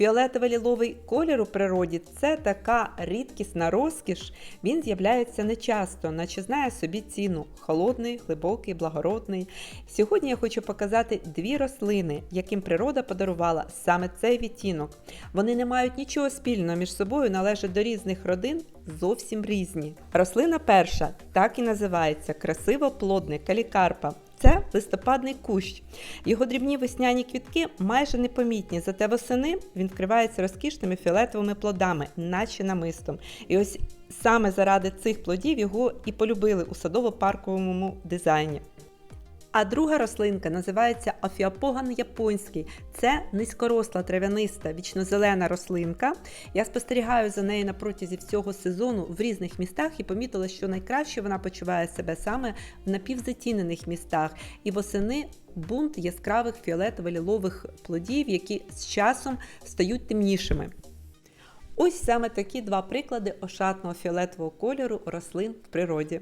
Фіолетово-ліловий колір у природі це така рідкісна розкіш. Він з'являється нечасто, наче знає собі ціну холодний, глибокий, благородний. Сьогодні я хочу показати дві рослини, яким природа подарувала саме цей відтінок. Вони не мають нічого спільного між собою, належать до різних родин, зовсім різні. Рослина перша так і називається красиво-плодний калікарпа. Це листопадний кущ. Його дрібні весняні квітки майже непомітні, зате восени він вкривається розкішними фіолетовими плодами, наче намистом. І ось саме заради цих плодів його і полюбили у садово-парковому дизайні. А друга рослинка називається Офіопоган японський. Це низькоросла трав'яниста вічнозелена рослинка. Я спостерігаю за нею на протязі всього сезону в різних містах і помітила, що найкраще вона почуває себе саме в напівзатінених містах. І восени бунт яскравих фіолетово-лілових плодів, які з часом стають темнішими. Ось саме такі два приклади ошатного фіолетового кольору рослин в природі.